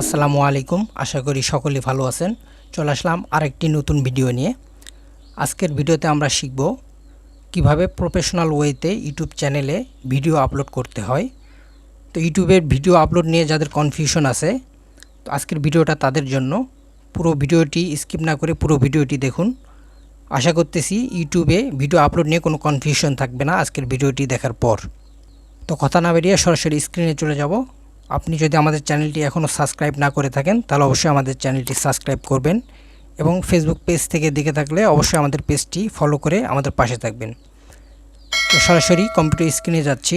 আসসালামু আলাইকুম। আশা করি সকলেই ভালো আছেন। চলে আসলাম আরেকটি নতুন ভিডিও নিয়ে। আজকের ভিডিওতে আমরা শিখব কীভাবে প্রফেশনাল ওয়েতে ইউটিউব চ্যানেলে ভিডিও আপলোড করতে হয়। তো ইউটিউবের ভিডিও আপলোড নিয়ে যাদের কনফিউশন আছে, তো আজকের ভিডিওটা তাদের জন্য। পুরো ভিডিওটি স্কিপ না করে পুরো ভিডিওটি দেখুন। আশা করতেছি ইউটিউবে ভিডিও আপলোড নিয়ে কোনো কনফিউশন থাকবে না আজকের ভিডিওটি দেখার পর। তো কথা না বেরিয়ে সরাসরি স্ক্রিনে চলে যাব। আপনি যদি আমাদের চ্যানেলটি এখনও সাবস্ক্রাইব না করে থাকেন, তাহলে অবশ্যই আমাদের চ্যানেলটি সাবস্ক্রাইব করবেন এবং ফেসবুক পেজ থেকে দেখে থাকলে অবশ্যই আমাদের পেজটি ফলো করে আমাদের পাশে থাকবেন। তো সরাসরি কম্পিউটার স্ক্রিনে যাচ্ছি।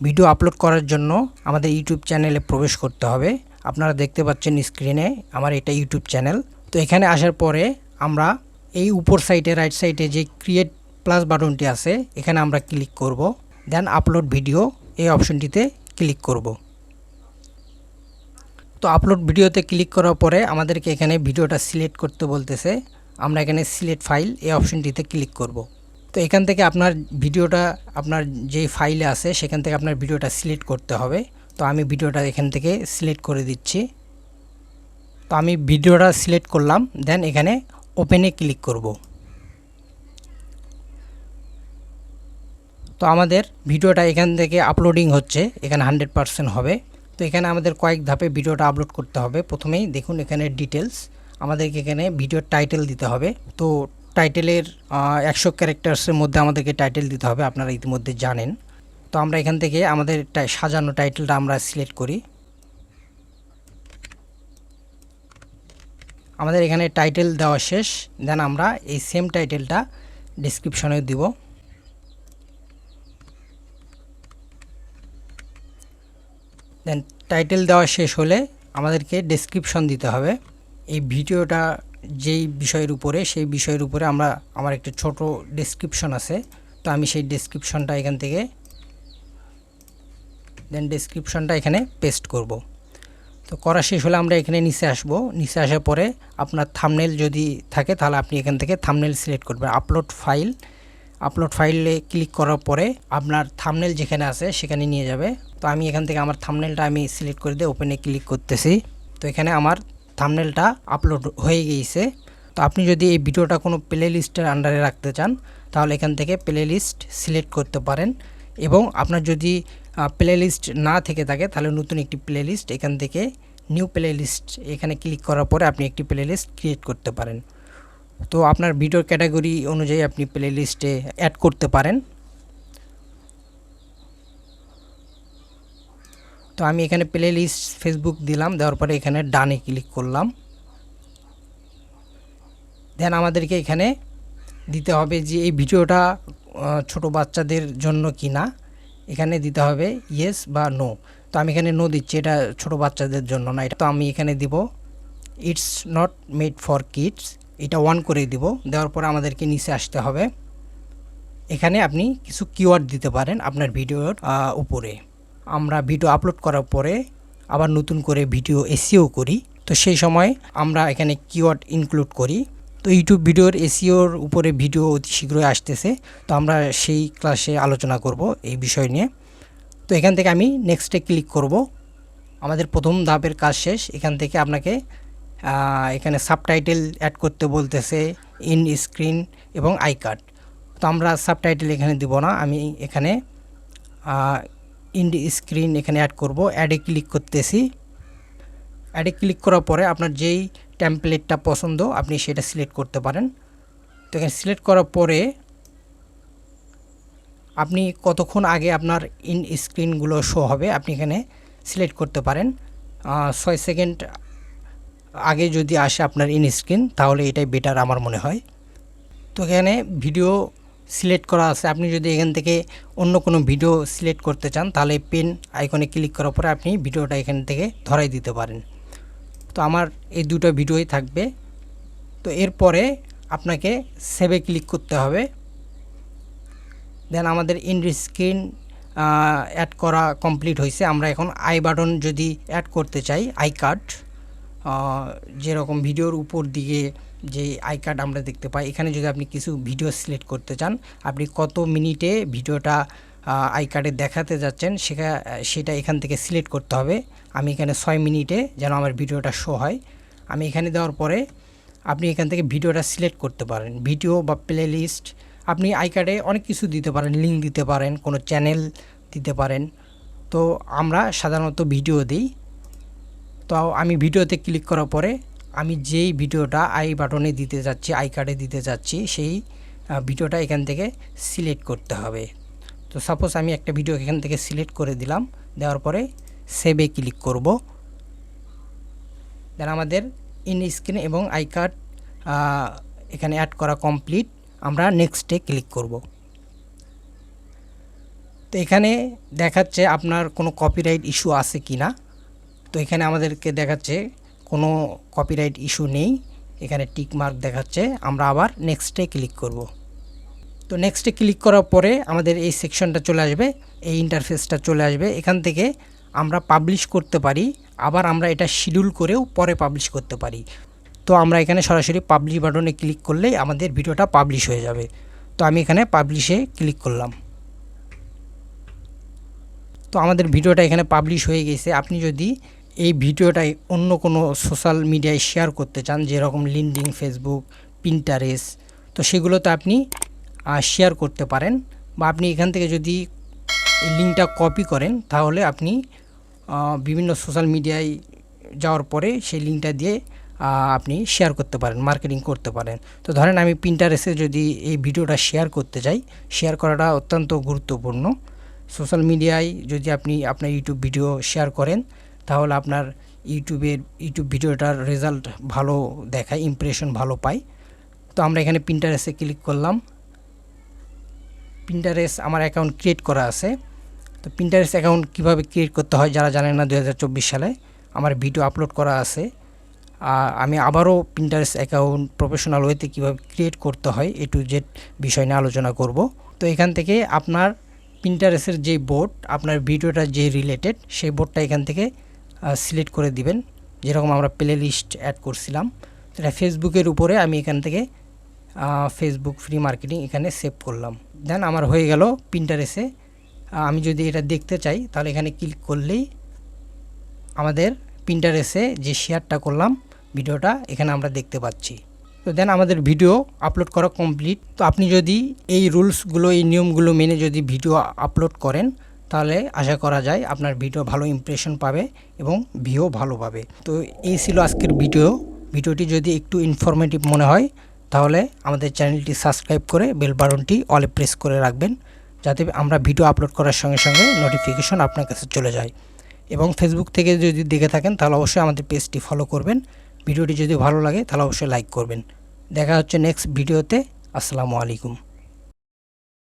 ভিডিও আপলোড করার জন্য আমাদের ইউটিউব চ্যানেলে প্রবেশ করতে হবে। আপনারা দেখতে পাচ্ছেন স্ক্রিনে আমার এটা ইউটিউব চ্যানেল তো এখানে আসার পরে আমরা এই উপর সাইডে রাইট সাইডে যে ক্রিয়েট প্লাস বাটনটি আছে, এখানে আমরা ক্লিক করব। দেন আপলোড ভিডিও এই অপশনটিতে ক্লিক করব। তো আপলোড ভিডিওতে ক্লিক করার পরে আমাদেরকে এখানে ভিডিওটা সিলেক্ট করতে বলতেছে। আমরা এখানে সিলেক্ট ফাইল এই অপশনটিতে ক্লিক করব। তো এখান থেকে আপনার ভিডিওটা আপনার যে ফাইলে আছে, সেখান থেকে আপনার ভিডিওটা সিলেক্ট করতে হবে। তো আমি ভিডিওটা এখান থেকে সিলেক্ট করে দিচ্ছি। তো আমি ভিডিওটা সিলেক্ট করলাম দেন এখানে ওপেনে ক্লিক করব। তো আমাদের ভিডিওটা এখান থেকে আপলোডিং হচ্ছে, এখানে হান্ড্রেড পারসেন্ট হবে। তো এখানে আমাদের কয়েক ধাপে ভিডিওটা আপলোড করতে হবে। প্রথমেই দেখুন এখানে ডিটেলস আমাদেরকে এখানে ভিডিওর টাইটেল দিতে হবে। তো টাইটেলের একশো ক্যারেক্টার্সের মধ্যে আমাদেরকে টাইটেল দিতে হবে, আপনারা ইতিমধ্যে জানেন। তো আমরা এখান থেকে আমাদের সাজানো টাইটেলটা আমরা সিলেক্ট করি। আমাদের এখানে টাইটেল দেওয়া শেষ, দেন আমরা এই সেম টাইটেলটা ডিসক্রিপশনে দিব। দেন টাইটেল দেওয়া শেষ হলে আমাদেরকে ডেসক্রিপশন দিতে হবে। এই ভিডিওটা যেই বিষয়ের উপরে, সেই বিষয়ের উপরে আমরা, আমার একটা ছোট ডেসক্রিপশন আছে। তো আমি সেই ডেসক্রিপশনটা এখান থেকে দেন ডেসক্রিপশনটা এখানে পেস্ট করব। তো করা শেষ হলে আমরা এখানে নিচে আসব। নিচে আসার পরে আপনার থামনেল যদি থাকে, তাহলে আপনি এখান থেকে থামনেল সিলেক্ট করবেন। আপলোড ফাইল আপলোড ফাইলে ক্লিক করার পরে আপনার থামনেল যেখানে আছে সেখানে নিয়ে যাবে। তো আমি এখান থেকে আমার থামনেলটা আমি সিলেক্ট করে দিয়ে ওপেনে ক্লিক করতেছি। তো এখানে আমার থামনেলটা আপলোড হয়ে গিয়েছে। তো আপনি যদি এই ভিডিওটা কোনো প্লে লিস্টের আন্ডারে রাখতে চান, তাহলে এখান থেকে প্লে লিস্ট সিলেক্ট করতে পারেন। এবং আপনার যদি প্লে লিস্ট না থেকে থাকে, তাহলে নতুন একটি প্লে লিস্ট এখান থেকে নিউ প্লে লিস্ট এখানে ক্লিক করার পরে আপনি একটি প্লে লিস্ট ক্রিয়েট করতে পারেন। তো আপনার ভিডিওর ক্যাটাগরি অনুযায়ী আপনি প্লে লিস্টে অ্যাড করতে পারেন। তো আমি এখানে প্লে লিস্ট ফেসবুক দিলাম, দেওয়ার পরে এখানে ডানে ক্লিক করলাম। দেন আমাদেরকে এখানে দিতে হবে যে এই ভিডিওটা ছোট বাচ্চাদের জন্য কি না এখানে দিতে হবে ইয়েস বা নো তো আমি এখানে নো দিচ্ছি, এটা ছোট বাচ্চাদের জন্য না, এটা তো আমি এখানে দিব। It's not made for kids এটা ওয়ান করে দিব। দেওয়ার পর আমাদেরকে নিচে আসতে হবে। এখানে আপনি কিছু কিওয়ার্ড দিতে পারেন আপনার ভিডিওর উপরে। আমরা ভিডিও আপলোড করার পরে আবার নতুন করে ভিডিও এসিও করি। তো সেই সময় আমরা এখানে কিওয়ার্ড ইনক্লুড করি। তো ইউটিউব ভিডিওর এসিওর উপরে ভিডিও অতি শীঘ্রই আসতেছে। তো আমরা সেই ক্লাসে আলোচনা করব এই বিষয় নিয়ে। তো এখান থেকে আমি নেক্সটে ক্লিক করব। আমাদের প্রথম ধাপের কাজ শেষ। এখান থেকে আপনাকে এখানে সাবটাইটেল অ্যাড করতে বলতেছে ইন স্ক্রিন এবং আই কার্ড তো আমরা সাবটাইটেল এখানে দিব না, আমি এখানে ইন স্ক্রিন এখানে অ্যাড করব। অ্যাডে ক্লিক করতেছি। অ্যাডে ক্লিক করার পরে আপনার যেই টেমপ্লেটটা পছন্দ, আপনি সেটা সিলেক্ট করতে পারেন। তো এখানে সিলেক্ট করার পরে আপনি কতক্ষণ আগে আপনার ইন স্ক্রিনগুলো শো হবে, আপনি এখানে সিলেক্ট করতে পারেন। ছয় সেকেন্ড আগে যদি আসে আপনার ইন স্ক্রিন তাহলে এটাই বেটার আমার মনে হয়। তো এখানে ভিডিও সিলেক্ট করা আছে। আপনি যদি এখান থেকে অন্য কোনো ভিডিও সিলেক্ট করতে চান, তাহলে পেন আইকনে ক্লিক করার পরে আপনি ভিডিওটা এখান থেকে ধরাই দিতে পারেন। তো আমার এই দুটো ভিডিওই থাকবে। তো এরপরে আপনাকে সেভে ক্লিক করতে হবে। দেন আমাদের ইন স্ক্রিন অ্যাড করা কমপ্লিট হয়েছে। আমরা এখন আই বাটন যদি অ্যাড করতে চাই আই কার্ড যেরকম ভিডিওর উপর দিকে যে আই কার্ড আমরা দেখতে পাই, এখানে যদি আপনি কিছু ভিডিও সিলেক্ট করতে চান, আপনি কত মিনিটে ভিডিওটা আই কার্ডে দেখাতে যাচ্ছেন সেটা সেটা এখান থেকে সিলেক্ট করতে হবে। আমি এখানে ছয় মিনিটে যেন আমার ভিডিওটা শো হয়। আমি এখানে দেওয়ার পরে আপনি এখান থেকে ভিডিওটা সিলেক্ট করতে পারেন। ভিডিও বা প্লে লিস্ট আপনি আই কার্ডে অনেক কিছু দিতে পারেন লিঙ্ক দিতে পারেন, কোনো চ্যানেল দিতে পারেন। তো আমরা সাধারণত ভিডিও দিই। তো আমি ভিডিওতে ক্লিক করার পরে আমি যেই ভিডিওটা আই বাটনে দিতে যাচ্ছি আই কার্ডে দিতে যাচ্ছি, সেই ভিডিওটা এখান থেকে সিলেক্ট করতে হবে। তো সাপোজ আমি একটা ভিডিও এখান থেকে সিলেক্ট করে দিলাম, দেওয়ার পরে সেভে ক্লিক করব। দেন আমাদের ইন স্ক্রিন এবং আই কার্ড এখানে অ্যাড করা কমপ্লিট আমরা নেক্সটে ক্লিক করব। তো এখানে দেখাচ্ছে আপনার কোনো কপিরাইট ইস্যু আছে কি না তো এখানে আমাদেরকে দেখাচ্ছে কোনো কপিরাইট ইস্যু নেই। এখানে টিক মার্ক দেখাচ্ছে। আমরা আবার নেক্সটে ক্লিক করব। তো নেক্সটে ক্লিক করার পরে আমাদের এই সেকশনটা চলে আসবে, এই ইন্টারফেসটা চলে আসবে। এখান থেকে আমরা পাবলিশ করতে পারি, আবার আমরা এটা শিডিউল করেও পরে পাবলিশ করতে পারি। তো আমরা এখানে সরাসরি পাবলিশ বাটনে ক্লিক করলেই আমাদের ভিডিওটা পাবলিশ হয়ে যাবে। তো আমি এখানে পাবলিশে ক্লিক করলাম। তো আমাদের ভিডিওটা এখানে পাবলিশ হয়ে গেছে। আপনি যদি এই ভিডিওটাই অন্য কোনো সোশ্যাল মিডিয়ায় শেয়ার করতে চান, যেরকম লিঙ্কডিন ফেসবুক পিন্টারেস তো সেগুলোতে আপনি শেয়ার করতে পারেন বা আপনি এখান থেকে যদি লিঙ্কটা কপি করেন, তাহলে আপনি বিভিন্ন সোশ্যাল মিডিয়ায় যাওয়ার পরে সেই লিঙ্কটা দিয়ে আপনি শেয়ার করতে পারেন মার্কেটিং করতে পারেন। তো ধরেন আমি পিন্টারেসে যদি এই ভিডিওটা শেয়ার করতে চাই শেয়ার করাটা অত্যন্ত গুরুত্বপূর্ণ। সোশ্যাল মিডিয়ায় যদি আপনি আপনার ইউটিউব ভিডিও শেয়ার করেন তাহলে আপনার ইউটিউবের ইউটিউব ভিডিওটার রেজাল্ট ভালো দেখায় ইমপ্রেশন ভালো পায়। তো আমরা এখানে প্রিন্টারেসে ক্লিক করলাম। প্রিন্টারেস আমার অ্যাকাউন্ট ক্রিয়েট করা আছে। তো পিন্টারেস অ্যাকাউন্ট কীভাবে ক্রিয়েট করতে হয় যারা জানেন না দু হাজার চব্বিশ সালে আমার ভিডিও আপলোড করা আছে। আমি আবারও প্রিন্টারেস অ্যাকাউন্ট প্রফেশনাল ওয়েতে কীভাবে ক্রিয়েট করতে হয় এ টু জেড বিষয় নিয়ে আলোচনা করব। তো এখান থেকে আপনার প্রিন্টারেসের যে বোর্ড আপনার ভিডিওটা যে রিলেটেড সেই বোর্ডটা এখান থেকে সিলেক্ট করে দিবেন। যেরকম আমরা প্লে লিস্ট অ্যাড করছিলাম। এটা ফেসবুকের উপরে আমি এখান থেকে ফেসবুক ফ্রি মার্কেটিং এখানে সেভ করলাম। দেন আমার হয়ে গেল পিন্টারেসে আমি যদি এটা দেখতে চাই, তাহলে এখানে ক্লিক করলেই আমাদের পিন্টারেসে যে শেয়ারটা করলাম, ভিডিওটা এখানে আমরা দেখতে পাচ্ছি। তো দেন আমাদের ভিডিও আপলোড করা কমপ্লিট তো আপনি যদি এই রুলসগুলো এই নিয়মগুলো মেনে যদি ভিডিও আপলোড করেন তাহলে আশা করা যায় আপনার ভিডিও ভালো ইমপ্রেশন পাবে এবং ভিউ ভালো পাবে। তো এই ছিল আজকের ভিডিও ভিডিওটি যদি একটু ইনফরমেটিভ মনে হয়, তাহলে আমাদের চ্যানেলটি সাবস্ক্রাইব করে বেল বাটনটি অলে প্রেস করে রাখবেন, যাতে আমরা ভিডিও আপলোড করার সঙ্গে সঙ্গে নোটিফিকেশন আপনার কাছে চলে যায়। এবং ফেসবুক থেকে যদি দেখে থাকেন, তাহলে অবশ্যই আমাদের পেজটি ফলো করবেন। ভিডিওটি যদি ভালো লাগে, তাহলে অবশ্যই লাইক করবেন। দেখা হচ্ছে নেক্সট ভিডিওতে আসসালামু আলাইকুম।